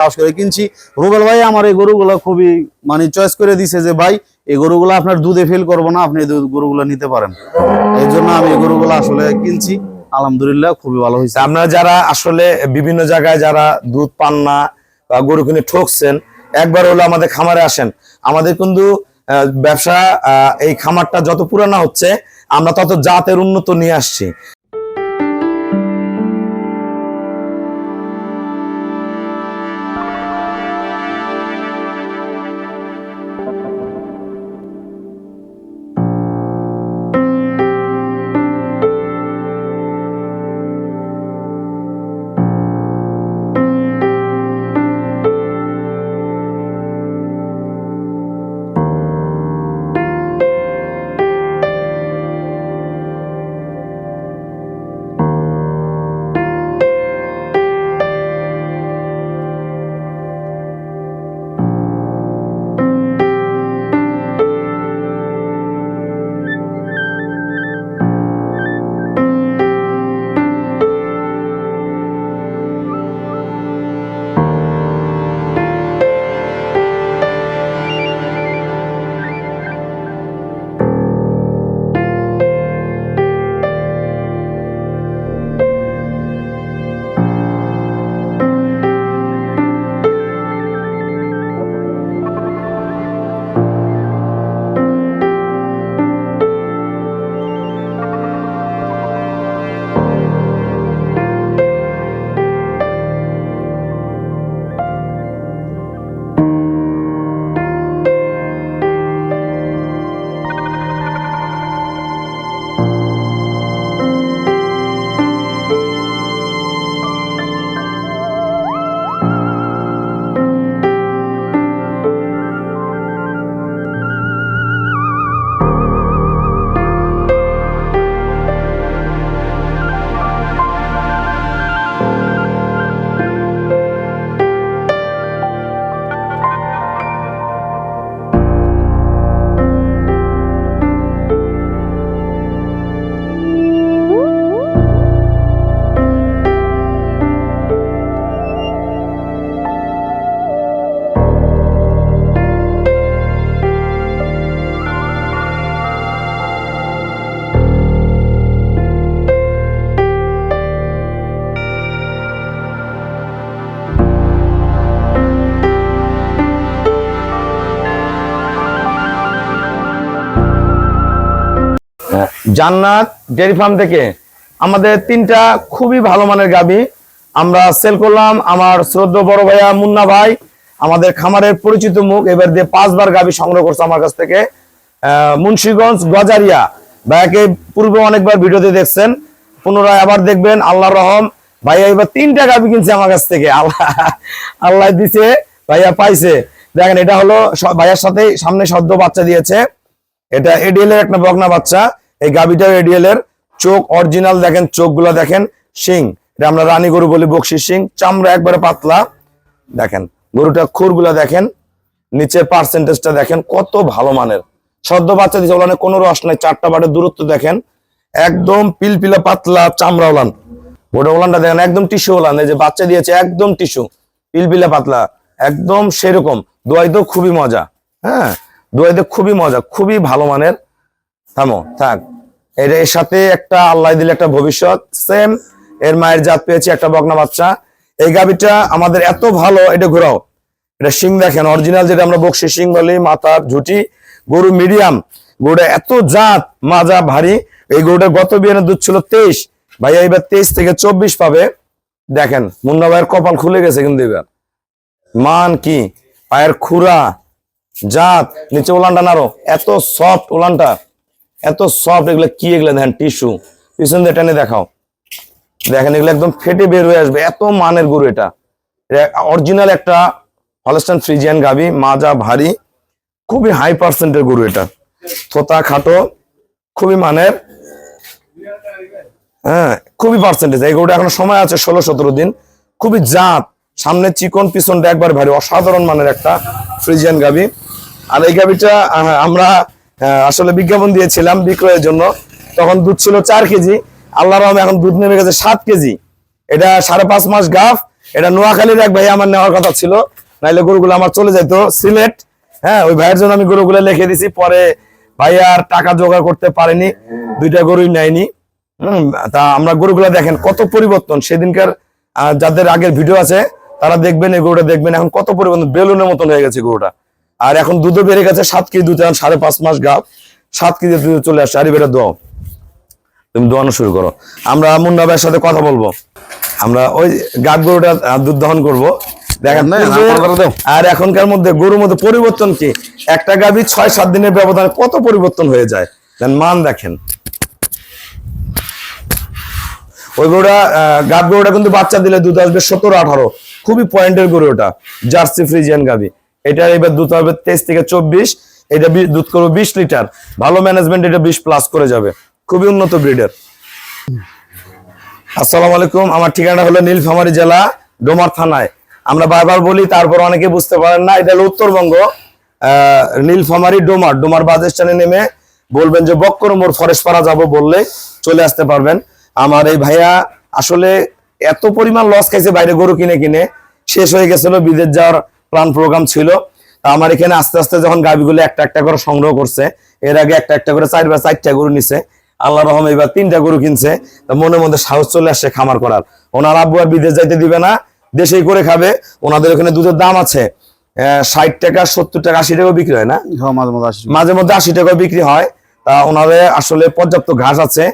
সাহস করে কিনছি। রুবেল ভাই আমার এই গরুগুলো খুবই মানে চয়েস করে দিছে যে, ভাই, এই গরুগুলো আপনার দুধে ফিল করব না, আপনি গরুগুলো নিতে পারেন। এই জন্য আমি এই গরুগুলো আসলে কিনছি। আলহামদুলিল্লাহ খুবই ভালো হয়েছে। আপনারা যারা আসলে বিভিন্ন জায়গায় যারা দুধ পান না বা গরু কিনে ঠকছেন, একবার হলো আমাদের খামারে আসেন। আমাদের কিন্তু ব্যবসা এই খামারটা যত পুরানো হচ্ছে, আমরা তত জাতের উন্নত নিয়ে আসছি। জান্নাত, ডেয়ারি ফার্ম থেকে। আমাদের তিনটা খুবই ভালো মানের গাবি। আমরা সেল করলাম আমার শ্রদ্ধ বড় ভাইয়া মুন্না ভাই। আমাদের খামারের পরিচিত মুখ, এবার দিয়ে পাঁচবার গাবি সংগ্রহ করছে আমার কাছ থেকে। মুন্সিগঞ্জ, গজারিয়া। ভাইয়াকে পূর্বে অনেকবার ভিডিওতে দেখছেন, পুনরায় আবার দেখবেন আল্লাহ রহম। ভাইয়া এবার তিনটা গাবি কিনছে আমার কাছ থেকে। আল্লাহ আল্লাহ দিছে, ভাইয়া পাইছে। দেখেন, এটা হলো ভাইয়ার সাথে সামনে সদ্য বাচ্চা দিয়েছে। এটা এডিএল এর একটা বগনা বাচ্চা। এই গাবিটাও এডিএল এর চোখ অরিজিনাল দেখেন, চোখগুলো দেখেন এটা আমরা রানী গরু বলি, বকশি শিং। চামড়া একবারে পাতলা। দেখেন, গরুটা খুরগুলা দেখেন, নিচের পার্সেন্টেজটা দেখেন, কত ভালো মানের। সদ্য বাচ্চা দিচ্ছে ওলানে কোনো রস নাই, চারটা বাটের দূরত্ব দেখেন। একদম পিলপিলা পাতলা চামড়া ওলান। গোটা ওলানটা দেখেন, একদম টিস্যু ওলান। এই যে বাচ্চা দিয়েছে, একদম টিস্যু পিলপিলা পাতলা। একদম সেরকম। দোয়াই তো খুবই মজা। হ্যাঁ দোয়াইতে খুবই মজা, খুবই ভালো মানের। থামো, থাক। এর এর সাথে একটা আল্লাহ দিলে একটা ভবিষ্যৎ সেম এর মায়ের জাত পেয়েছে একটা বকনা বাচ্চা। এই গাবিটা আমাদের এত ভালো, এটা ঘোরাও। এটা শিং দেখেন অরিজিনাল যেটা আমরা বকশি শিং বলি, মাথা, ঝুটি, গরু মিডিয়াম গরুটা এত জাত, মাজা, ভারী। এই গরুটা গত বিয়ানের দুধ ছিল তেইশ। ভাইয়া এবার তেইশ থেকে চব্বিশ পাবে। দেখেন, মুন্না ভাইয়ের কপাল খুলে গেছে কিন্তু এবার। মান কি? পায়ের খুরা, জাত। নিচে উলানটা নাড়ো। এত সফট উলানটা। এত সফট এগুলো কি এগুলো? দেখেন টিস্যু পিছন দিয়ে টেনে দেখাও। দেখেন, এগুলো একদম ফেটে বের হয়ে আসবে। এত মানের গরু এটা। অরিজিনাল একটা হলস্টান ফ্রিজিয়ান গাবি, মাজা, ভারী। খুবই হাই পার্সেন্টের গরু এটা। থোতা খাটো, খুবই মানের। হ্যাঁ খুবই পার্সেন্টেজ এই গরুটা এখন সময় আছে ষোলো, সতেরো দিন। খুবই জাত। সামনে চিকন, পিছনটা একবার ভারী। অসাধারণ মানের একটা ফ্রিজিয়ান গাবি। আর এই গাবিটা আমরা আসলে বিজ্ঞাপন দিয়েছিলাম বিক্রয়ের জন্য। তখন দুধ ছিল চার কেজি। আল্লাহ রহমে এখন দুধ নেমে গেছে সাত কেজি। এটা সাড়ে পাঁচ মাস গাফ। এটা নোয়াখালীর এক ভাই আমার নেওয়ার কথা ছিল। নাইলে গরুগুলো আমার চলে যেত, সিলেট। হ্যাঁ ওই ভাইয়ের জন্য আমি গরুগুলো লিখে দিছি। পরে ভাই আর টাকা জোগাড় করতে পারেনি। দুইটা গরুই নেয়নি। তা আমরা গরুগুলো দেখেন কত পরিবর্তন। সেদিনকার যাদের আগের ভিডিও আছে, তারা দেখবেন, এই গরুটা দেখবেন। এখন কত পরিবর্তন। বেলুনের মতন হয়ে গেছে গরুটা। আর এখন দুধও বেড়ে গেছে সাত কেজি দুধ এখন সাড়ে পাঁচ মাস গাপ সাত কেজি দুধ চলে আসছে। আর বেড়ে দাও তুমি দোয়ানো শুরু করো। আমরা মুন্না ভাইয়ের সাথে কথা বলব। আমরা ওই গাব গরুটা দুধ দহন করব। দেখেন। আর এখনকার মধ্যে গরুর মধ্যে পরিবর্তন কি? একটা গাভী ছয় সাত দিনের ব্যবধানে কত পরিবর্তন হয়ে যায়? দেন মান দেখেন। ওই গরুটা গাব গরুটা কিন্তু বাচ্চা দিলে দুধ আসবে সতেরো আঠারো। খুবই পয়েন্টের গরু ওটা। জার্সি ফ্রিজিয়ান গাভী এটার এবার দুধ হবে তেইশ থেকে চব্বিশ, এটা দুধ করবে বিশ লিটার। ভালো ম্যানেজমেন্ট এটা বিশ প্লাস করে যাবে। খুবই উন্নত ব্রিডের আসসালামু আলাইকুম, আমার ঠিকানা হলো নীলফামারী জেলা, ডোমার থানায়। আমরা বারবার বলি, তারপর অনেকে বুঝতে পারেন না, এটা হলো উত্তরবঙ্গ নীলফামারী, ডোমার। ডোমার বাস স্ট্যান্ডে নেমে বলবেন যে, বক্কর মোড় ফরেস্ট পাড়া যাব বললে চলে আসতে পারবেন। আমার এই ভাইয়া আসলে এত পরিমাণ লস খাইছে, বাইরে গরু কিনে কিনে। শেষ হয়ে গেছিল বিদেশ যাওয়ার প্ল্যান প্রোগ্রাম ছিল। তা আমার এখানে আস্তে আস্তে যখন গাবিগুলো একটা একটা করে সংগ্রহ করছে এর আগে একটা একটা করে চার বা চারটা গরু নিছে। আল্লাহ রহম এবার তিনটা গরু কিনছে। তা মনের মধ্যে সাহস চলে আসছে খামার করার। ওনার আব্বু আর বিদেশ যাইতে দিবে না দেশেই করে খাবে। ওনাদের ওখানে দুধের দাম আছে। ষাট টাকা সত্তর টাকা আশি টাকা বিক্রি হয় না? মাঝে মধ্যে আশি টাকা। বিক্রি হয়। তা ওনাদের আসলে পর্যাপ্ত ঘাস আছে।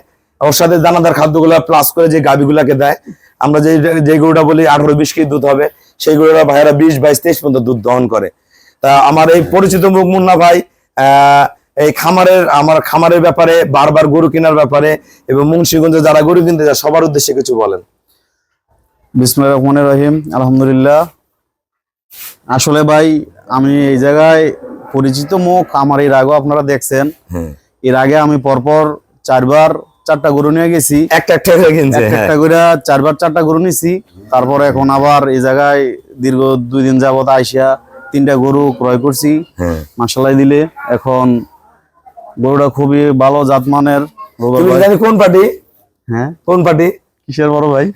ওর সাথে দানাদার খাদ্যগুলো প্লাস করে যে গাভিগুলাকে দেয় আমরা যে যে গরুটা বলি আঠারো বিশ কেজি দুধ হবে সেই গরুটা ভাইয়েরা বিশ বাইশ তেইশ পর্যন্ত দুধ দহন করে। তা আমার এই পরিচিত মুখ মুন্না ভাই এই খামারের আমার খামারের ব্যাপারে বারবার গরু কেনার ব্যাপারে এবং মুন্সিগঞ্জে যারা গরু কিনতে যায় সবার উদ্দেশ্যে কিছু বলেন। বিসমুল্লাহ রহমান রহিম আলহামদুলিল্লাহ। আসলে ভাই আমি এই জায়গায় পরিচিত মুখ আমার এর আগেও আপনারা দেখছেন। এর আগে আমি পরপর চারবার চারটা গরু নিয়ে গেছি। একটা একটা করে কিনছে একটা হ্যাঁ। করে চারবার চারটা গরু নিছি। তারপর এখন আবার এই জায়গায় দীর্ঘ দুই দিন যাবত আইসা তিনটা গরু ক্রয় করছি। হ্যাঁ। মাসালাই দিলে এখন গরুটা খুবই ভালো জাতমানের। কোন পার্টি? হ্যাঁ। কোন পার্টি? কিসের বড় ভাই?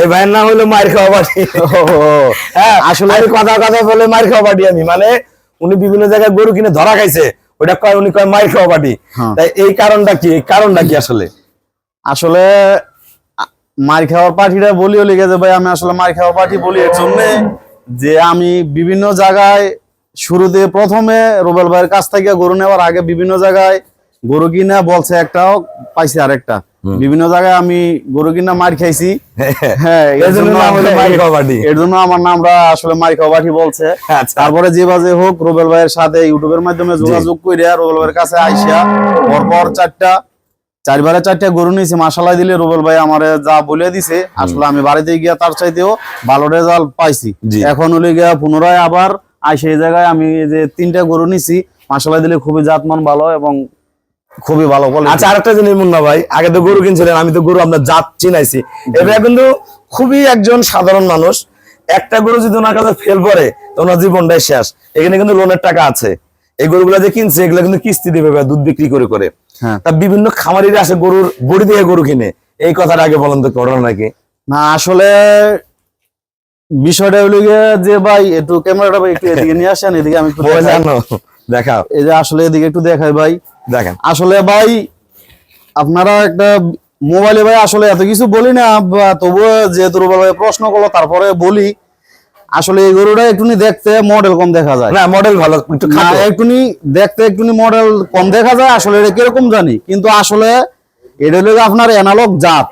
এই ভাইয়ের নাম হলো মার খাওয়া হ্যাঁ আসলে কথা কথা বলে মার খাওয়া পার্টি আমি। মানে উনি বিভিন্ন জায়গায় গরু কিনে ধরা খাইছে। ওটা কয় উনি কয় মাই খাওয়া হ্যাঁ। তাই এই কারণটা কি? এই কারণটা কি আসলে? আসলে মার খাওয়ার পার্টিটা বলি লিখে যে ভাই আমি আসলে মার খাওয়ার পার্টি বলি এর জন্য যে আমি বিভিন্ন জায়গায় শুরুতে প্রথমে রুবেল ভাইয়ের কাছ থেকে গরু নেওয়ার আগে বিভিন্ন জায়গায় গরু কিনা বলছে একটাও পাইছি আরেকটা। বিভিন্ন জায়গায় আমি গরু কিনা মার খাইছি। হ্যাঁ এর জন্য আমার নামটা আসলে মার খাওয়া বলছে। আচ্ছা। তারপরে যে বাজে হোক রুবেল ভাইয়ের সাথে ইউটিউবের মাধ্যমে যোগাযোগ করে রুবেল ভাইয়ের কাছে আইসা পরপর চারটা চারবারে চারটা গরু নিয়েছি। মাসালাই দিলে রুবেল ভাই আমারে যা বলে দিছে আসলে আমি বাড়িতে গিয়া তার চাইতেও ভালো রেজাল্ট পাইছি। এখন হলে গিয়া পুনরায় আবার আইসে এই জায়গায় আমি যে তিনটা গরু নিছি মাসালাই দিলে খুবই জাতমান ভালো এবং খুবই ভালো বলে আচ্ছা আরেকটা জিনিস মুন্না ভাই আগে তো গরু কিনছিলেন আমি তো গরু আপনার জাত চিনাইছি। এবার কিন্তু খুবই একজন সাধারণ মানুষ একটা গরু যদি ওনার কাছে ফেল করে তো ওনার জীবনটাই শেষ। এখানে কিন্তু লোনের টাকা আছে। এই গরুগুলা যে কিনছে এগুলো কিন্তু কিস্তি দেবে দুধ বিক্রি করে করে। হ্যাঁ। তা বিভিন্ন খামারিরা আসে গরুর বড়ি দিয়ে গরু কিনে। এই কথাটা আগে বলেন তো করোনা নাকি? না আসলে বিষয়টা হলো যে ভাই একটু ক্যামেরাটা ভাই একটু এদিকে নিয়ে আসেন এদিকে আমি দেখাও। এই যে আসলে এদিকে একটু দেখাই ভাই। দেখেন। আসলে ভাই আপনারা একটা মোবাইলে ভাই আসলে এত কিছু বলি না তবু তবুও যেহেতু রুবেল ভাই প্রশ্ন করল তারপরে বলি। আসলে এই গরুটা একটুনি দেখতে মডেল কম দেখা যায়। না মডেল ভালো একটু একটুনি দেখতে একটুনি মডেল কম দেখা যায় আসলে এটা কীরকম জানি। কিন্তু আসলে এটা হলো আপনার অ্যানালগ জাত।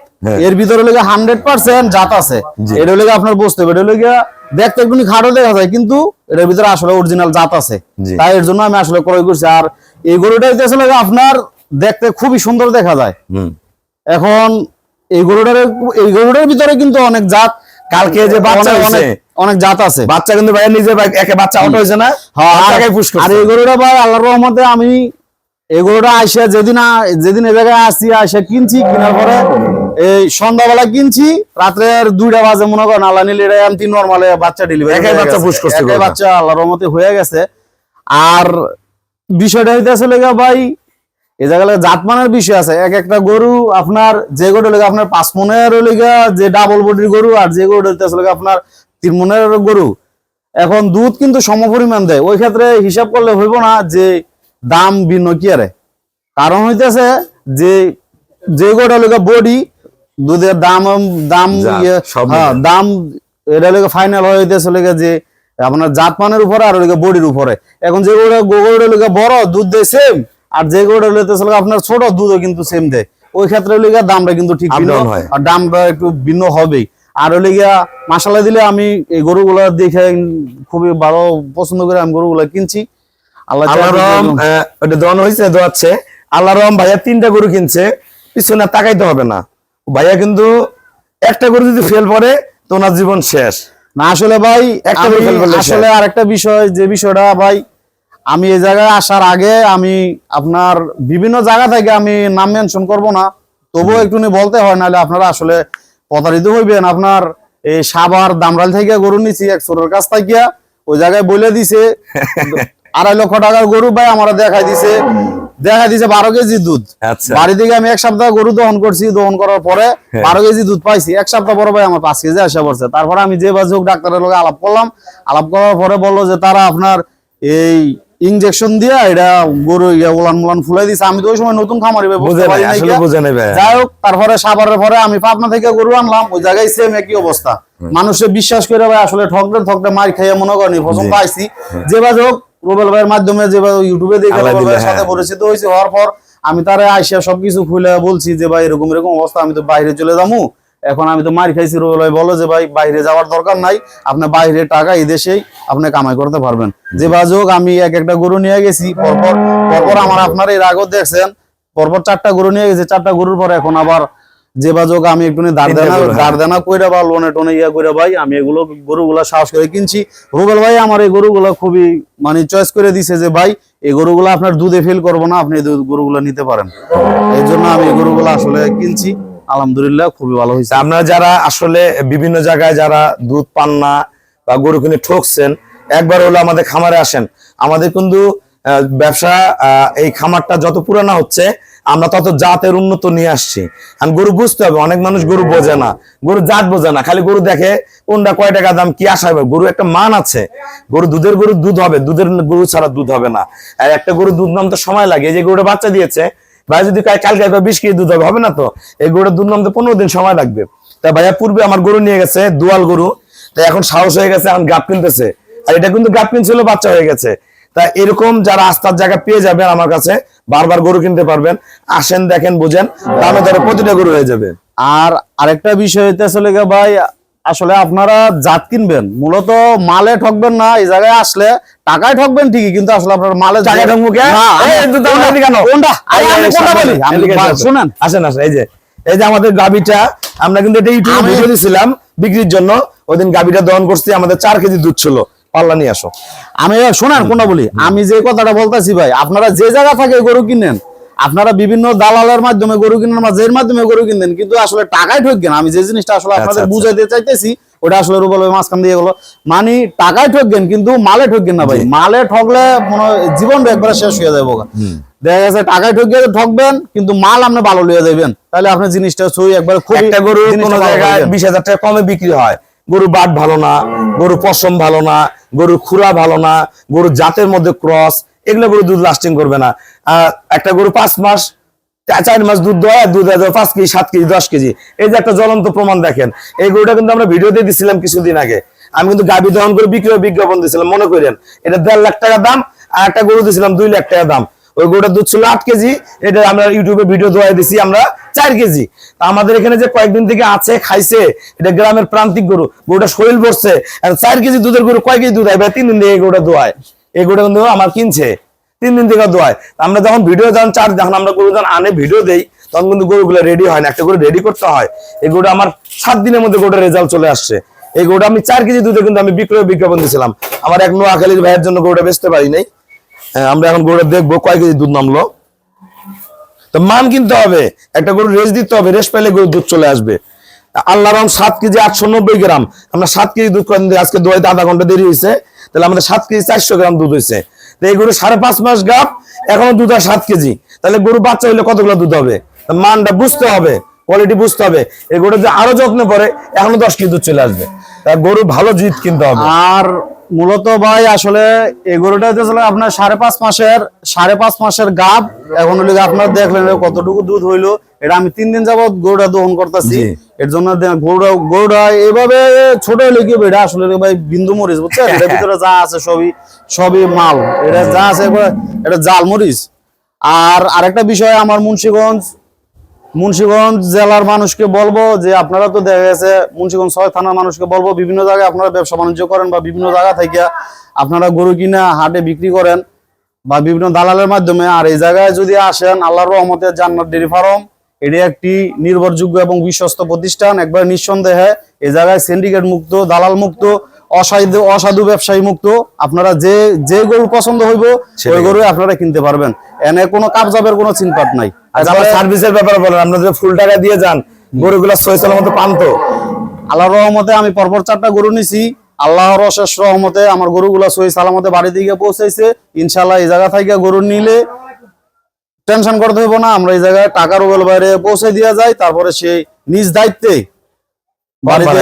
এর ভিতরে লেগে হান্ড্রেড পার্সেন্ট জাত আছে। এটা লেগে আপনার বুঝতে হবে এটা লেগে দেখতে একটুনি খাটো দেখা যায় কিন্তু এটার ভিতরে আসলে অরিজিনাল জাত আছে। তাই এর জন্য আমি আসলে ক্রয় করছি। আর এই গরুটা লাগে আপনার দেখতে খুবই সুন্দর দেখা যায়। এখন এই গরুটার এই গরুটার ভিতরে কিন্তু অনেক জাত কালকে যে বাচ্চা অনেক- অনেক- জাত আছে। বাচ্চা কিন্তু ভাই নিজে একে বাচ্চা অটো হয়েছে না হ্যাঁ, আর- এই গরুটা ভাই আল্লাহর রহমতে আমি এই গরুটা আইসা যেদিন যেদিন এ জায়গায় আসি আইসা কিনছি কেনার পরে এই সন্ধ্যাবেলা কিনছি রাত্রের দুইটা বাজে মনে করেন আল্লাহ নিলে এটা আনতি নর্মালে বাচ্চা ডেলিভারি বাচ্চা করছে বাচ্চা আল্লাহর রহমতে হয়ে গেছে। আর বিষয়টা হইতেছে লেগে ভাই এই জায়গায় জাতমানের বিষয় আছে। এক একটা গরু আপনার যে গরু লেগে আপনার পাঁচ মনের লেগে যে ডাবল বডির গরু আর যে গরু আপনার তিন মনের গরু। এখন দুধ কিন্তু সমপরিমাণ দেয়। ওই ক্ষেত্রে হিসাব করলে হইব না যে দাম ভিন্ন কি আরে কারণ হইতেছে যে যে গরুটা লেগে বডি দুধের দাম দাম ইয়ে, হ্যাঁ। দাম এটা লেগে ফাইনাল হইতেছে লেগে যে আপনার জাতমানের উপরে আর লেগে বডির উপরে। এখন যে গরুটা গরুটা লেগে বড় দুধ দেয় সেম আর যে গরুটা লেগে আপনার ছোট দুধও কিন্তু সেম দেয়। ওই ক্ষেত্রে লেগে দামটা কিন্তু ঠিক ভিন্ন হয়। আর দামটা একটু ভিন্ন হবেই। আর হলে গিয়া মাসালা দিলে আমি এই গরুগুলা দেখে খুবই ভালো পছন্দ করে আমি গরুগুলা কিনছি। আল্লাহ ওটা হয়েছে দোয়াচ্ছে। আল্লাহ রহম ভাইয়া তিনটা গরু কিনছে পিছনে তাকাইতে হবে না। ভাইয়া কিন্তু একটা করে যদি ফেল পড়ে তো ওনার জীবন শেষ। না আসলে ভাই একটা আসলে আরেকটা বিষয় যে বিষয়টা ভাই আমি এই জায়গায় আসার আগে আমি আপনার বিভিন্ন জায়গা থেকে আমি নাম মেনশন করব না তবুও একটু বলতে হয় নাহলে আপনারা আসলে প্রতারিত হইবেন। আপনার এই সাবার দামরাল থেকে গরু নিছি এক চোরের কাছ থেকে ওই জায়গায় বলে দিছে। আড়াই লক্ষ টাকার গরু ভাই আমরা দেখাই দিছে। দেখাই দিছে বারো কেজি দুধ। আচ্ছা। বাড়ি থেকে আমি এক সপ্তাহ গরু দহন করছি দহন করার পরে হ্যাঁ। বারো কেজি দুধ পাইছি। এক সপ্তাহ পরে ভাই আমার পাঁচ কেজি আসা পড়ছে। তারপরে আমি যে বাজুক ডাক্তারের লগে আলাপ করলাম। আলাপ করার পরে বলল যে তারা আপনার এই ইনজেকশন দিয়া এটা গরু ইয়া উলান মুলান ফুলাই দিছে। আমি তো ওই সময় নতুন খামারি যাই হোক তারপরে সাবারের পরে আমি পাবনা থেকে গরু আনলাম। ওই জায়গায় সেম একই অবস্থা। মানুষে বিশ্বাস করে ভাই আসলে ঠকলে ঠকলে মার খাইয়ে মনে করেনি প্রথম পাইছি। যে বাজ হোক রুবেল ভাইয়ের মাধ্যমে যে ইউটিউবে দেখে রুবেল ভাইয়ের সাথে হ্যাঁ। পরিচিত হয়েছে হওয়ার পর আমি তারে আইসা সবকিছু খুলে বলছি যে ভাই এরকম এরকম অবস্থা আমি তো বাইরে চলে যাব এখন আমি তো মার খাইছি রুবেল ভাই বলো যে ভাই বাইরে যাওয়ার দরকার নাই আপনি বাইরে টাকা এই দেশেই আপনি কামাই করতে পারবেন যে বাজ হোক আমি এক একটা গরু নিয়ে গেছি পরপর পরপর আমার আপনার এর আগেও দেখছেন পরপর চারটা গরু নিয়ে গেছে চারটা গরুর পরে এখন আবার যে বাজক আমি একটু দাঁড় তিনটা দেনা গরু, হ্যাঁ। দাঁড় দেনা কইরা বা লোনে টোনে ইয়া কইরা ভাই আমি এগুলো গরুগুলা সাহস করে কিনছি। রুবেল ভাই আমার এই গরুগুলো খুবই মানে চয়েস করে দিছে যে ভাই এই গরুগুলো আপনার দুধে ফেল করব না আপনি গরুগুলো নিতে পারেন। এই জন্য আমি এই গরুগুলো আসলে কিনছি। আলহামদুলিল্লাহ খুবই ভালো হয়েছে। আপনারা যারা আসলে বিভিন্ন জায়গায় যারা দুধ পান না বা গরু কিনে ঠকছেন একবার হলো আমাদের খামারে আসেন। আমাদের কিন্তু ব্যবসা আহ, এই খামারটা যত পুরানো হচ্ছে আমরা তত জাতের উন্নত নিয়ে আসছি। আর গরু বুঝতে হবে, অনেক মানুষ গরু বোঝে না। গরু জাত বোঝে না, খালি গরু দেখে কোনটা কয় টাকা দাম, কি আশা হবে? গরু একটা মান আছে। গরু দুধের গরু দুধ হবে, দুধের গরু ছাড়া দুধ হবে না। আর একটা গরু দুধ নামতে সময় লাগে যে গরুটা বাচ্চা দিয়েছে, ভাই যদি কালকে একবার বিশ কেজি দুধ হবে হবে না তো? এই গরুটা দুধ নামতে পনেরো দিন সময় লাগবে। তা ভাইয়া, পূর্বে আমার গরু নিয়ে গেছে, দুয়াল গরু। তাই এখন সাহস হয়ে গেছে, এখন গাপ কিনতেছে। আর এটা কিন্তু গাপ কিনছিল, বাচ্চা হয়ে গেছে। তা এরকম যারা আস্থার জায়গা পেয়ে যাবেন আমার কাছে বারবার গরু কিনতে পারবেন। আসেন দেখেন বুঝেন দামে দরে প্রতিটা গরু হয়ে যাবে। আর আরেকটা বিষয় হইতে আসলে ভাই আসলে আপনারা জাত কিনবেন মূলত মালে ঠকবেন না এই জায়গায় আসলে টাকায় ঠকবেন ঠিকই কিন্তু আসলে আপনার মালে টাকায় ঠকবো। শুনেন। আসেন আসেন এই যে এই যে আমাদের গাবিটা আমরা কিন্তু এটা ইউটিউবে ভিডিও দিছিলাম বিক্রির জন্য। ওই দিন গাবিটা দহন করছি আমাদের চার কেজি দুধ ছিল। পাল্লা নিয়ে আসো। আমি শোনান কোনটা বলি? আমি যে কথাটা বলতেছি ভাই আপনারা যে জায়গা থেকে গরু কিনেন আপনারা বিভিন্ন দালালের মাধ্যমে গরু কিনেন বা মাধ্যমে গরু কিনেন কিন্তু আসলে টাকায় ঠকবেন আমি যে জিনিসটা আসলে আপনাদের আচ্ছা। বুঝাইতে চাইতেছি ওটা আসলে রুবল মাঝখান দিয়ে গেলো। মানে টাকায় ঠকবেন কিন্তু মালে ঠকবেন না ভাই। মালে ঠকলে মনে জীবনটা একবারে শেষ হয়ে যাবে দেখা গেছে টাকায় ঠকিয়ে ঠকবেন কিন্তু মাল আপনি ভালো লিয়ে যাবেন তাহলে আপনার জিনিসটা সই একবার খুব একটা গরু কোন জায়গায় বিশ হাজার টাকা কমে বিক্রি হয়। গরু বাট ভালো না গরু পশম ভালো না গরু খুরা ভালো না গরু জাতের মধ্যে ক্রস, এগুলো গরু দুধ লাস্টিং করবে না। একটা গরু পাঁচ মাস চার মাস দুধ দেওয়া দুধ দেওয়া পাঁচ কেজি, সাত কেজি, দশ কেজি। এই যে একটা জ্বলন্ত প্রমাণ দেখেন, এই গরুটা কিন্তু আমরা ভিডিও দিয়ে দিছিলাম কিছুদিন আগে। আমি কিন্তু গাবি দহন করে বিক্রি বিজ্ঞাপন দিয়েছিলাম মনে করেন, এটা দেড় লাখ টাকা দাম, আর একটা গরু দিয়েছিলাম দুই লাখ টাকা দাম। ওই গরুটার দুধ ছিল আট কেজি। এটা আমরা ইউটিউবে ভিডিও দোয়াই দিছি আমরা চার কেজি। আমাদের এখানে যে কয়েকদিন থেকে আছে, খাইছে, এটা গ্রামের প্রান্তিক গরু। গরুটা শরীর আর চার কেজি দুধের গরু কয় কেজি দুধ হয়? তিন দিন থেকে গরুটা দোয়ায়। এই গরুটা কিন্তু আমার কিনছে। তিন দিন থেকে দোয়ায়। আমরা যখন ভিডিও যখন চার যখন আমরা গরু যখন আনে ভিডিও দেই, তখন কিন্তু গরুগুলো রেডি হয় না। একটা গরু রেডি করতে হয়। এই গরুটা আমার সাত দিনের মধ্যে গরুটার রেজাল্ট চলে আসছে। এই গরুটা আমি চার কেজি দুধে কিন্তু আমি বিক্রয় বিজ্ঞাপন দিয়েছিলাম আমার এক নোয়াখালীর ভাইয়ের জন্য গরুটা বেচতে পারি নাই। আমরা এখন গরুটা দেখব, কয় কেজি দুধ নামলো। তো মান কিনতে হবে, একটা গরু রেস দিতে হবে, রেস পাইলে গরুর দুধ চলে আসবে। আল্লাহ রহম সাত কেজি আটশো নব্বই গ্রাম, আমরা সাত কেজি দুধ আজকে দোয়াইতে আধা ঘণ্টা দেরি হয়েছে, তাহলে আমাদের সাত কেজি চারশো গ্রাম দুধ হয়েছে। তো এই গরু সাড়ে পাঁচ মাস গাপ এখনও দুধ আর সাত কেজি। তাহলে গরু বাচ্চা হইলে কতগুলো দুধ হবে? মানটা বুঝতে হবে। কোয়ালিটি বুঝতে হবে। এই গরুটা যদি আরও যত্ন করে এখনও দশ কেজি দুধ চলে আসবে। গরু ভালো জিত কিনতে হবে। আর মূলত ভাই আসলে এই গরুটা হচ্ছে আপনার সাড়ে পাঁচ মাসের সাড়ে পাঁচ মাসের গাব। এখন হলে আপনার দেখলেন কতটুকু দুধ হইল। এটা আমি তিন দিন যাবত গরুটা দহন করতেছি। এর জন্য গরুটা গরুটা এইভাবে ছোট হলে কি এটা আসলে ভাই বিন্দু মরিচ বুঝছেন? এটার ভিতরে যা আছে সবই সবই মাল। এটা যা আছে এটা জাল মরিচ। আর আরেকটা বিষয় আমার মুন্সিগঞ্জ মুন্সিগঞ্জ জেলার মানুষকে বলব যে আপনারা তো দেখা গেছে মুন্সিগঞ্জ ছয় থানার মানুষকে বলব, বিভিন্ন জায়গায় আপনারা ব্যবসা বাণিজ্য করেন বা বিভিন্ন জায়গা থেকে আপনারা গরু কিনা হাটে বিক্রি করেন বা বিভিন্ন দালালের মাধ্যমে। আর এই জায়গায় যদি আসেন, আল্লাহর রহমতে জান্নাত ডেরি ফার্ম, এটি একটি নির্ভরযোগ্য এবং বিশ্বস্ত প্রতিষ্ঠান। একবার নিঃসন্দেহে এই জায়গায় সিন্ডিকেট মুক্ত, দালাল মুক্ত অসাধু অসাধু ব্যবসায়ী মুক্ত। আপনারা যে যে গরু পছন্দ হইব ওই গরু আপনারা কিনতে পারবেন। এনে কোনো কাবজাবের কোনো চিনপাট নাই। আচ্ছা সার্ভিসের ব্যাপারে বলেন আপনারা যে ফুল টাকা দিয়ে যান গরুগুলা সহিসালের মতো পান তো? আল্লাহর রহমতে আমি পরপর চারটা গরু নিছি। আল্লাহর অশেষ রহমতে আমার গরুগুলা সহি সালামতে বাড়ি দিকে পৌঁছাইছে। ইনশাল্লাহ এই জায়গা থেকে গরু নিলে টেনশন করতে হইব না আমরা এই জায়গায় টাকার ওবেল বাইরে পৌঁছে দেওয়া যায় তারপরে সেই নিজ দায়িত্বে বাড়িতে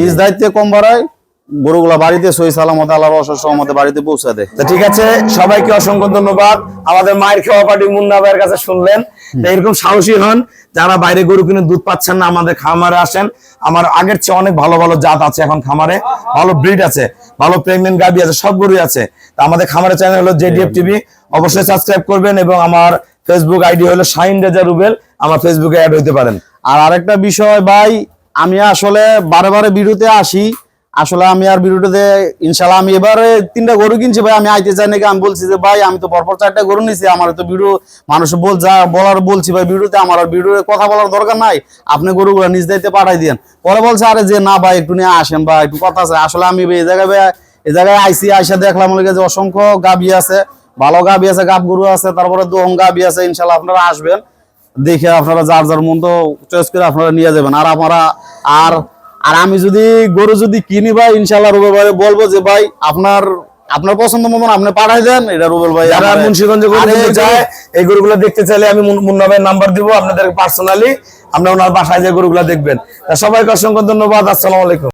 নিজ দায়িত্বে কম বাড়ায়। গরুগুলা বাড়িতে সহি সালামতে আল্লাহর অশেষ রহমতে বাড়িতে পৌঁছে দেয়। তা ঠিক আছে সবাইকে অসংখ্য ধন্যবাদ। আমাদের মায়ের খাওয়া পার্টি মুন্না ভাইয়ের কাছে শুনলেন। এরকম সাহসী হন যারা বাইরে গরু কিনে দুধ পাচ্ছেন না আমাদের খামারে আসেন। আমার আগের চেয়ে অনেক ভালো ভালো জাত আছে এখন খামারে। ভালো ব্রিড আছে ভালো প্রেগনেন্ট গাবি আছে সব গরুই আছে। তা আমাদের খামারের চ্যানেল হলো জেডিএফ টিভি। অবশ্যই সাবস্ক্রাইব করবেন এবং আমার ফেসবুক আইডি হলো শাহিন রেজা রুবেল। আমার ফেসবুকে অ্যাড হইতে পারেন। আর আরেকটা বিষয় ভাই আমি আসলে বারে বারে ভিডিওতে আসি। আসলে আমি আর ভিডিওতে ইনশাল্লাহ আমি এবারে তিনটা গরু কিনছি ভাই, আমি আইতে চাই নাকি? আমি বলছি যে ভাই, আমি তো পরপর চারটা গরু নিছি, আমার তো ভিডিও মানুষ বল যা বলার বলছি ভাই ভিডিওতে, আমার আর ভিডিওতে কথা বলার দরকার নাই। আপনি গরুগুলো নিজ দায়িত্বে পাঠাই দিন পরে বলছে, আরে যে না ভাই, একটু নিয়ে আসেন ভাই, একটু কথা আছে। আসলে আমি এই জায়গায় ভাই, এই জায়গায় আইসি, আইসা দেখলাম যে অসংখ্য গাবি আছে, ভালো গাবি আছে গাব গরু আছে, তারপরে দোহম গাবি আছে ইনশাল্লাহ আপনারা আসবেন। দেখে আপনারা যার যার মতো চয়েস করে আপনারা নিয়ে যাবেন। আর আমরা আর আর আমি যদি গরু যদি কিনি ভাই ইনশাল্লাহ রুবেল ভাই বলব যে ভাই আপনার আপনার পছন্দ মতন আপনি পাঠাই দেন। এটা রুবেল ভাই যারা মুন্সিগঞ্জে গরু গরু- এই গরুগুলো দেখতে চাইলে আমি মুন- মুন্না ভাইয়ের নাম্বার দিব আপনাদের পার্সোনালি আপনার ওনার বাসায় যে গরুগুলো দেখবেন। সবাইকে অসংখ্য ধন্যবাদ আসসালামু আলাইকুম।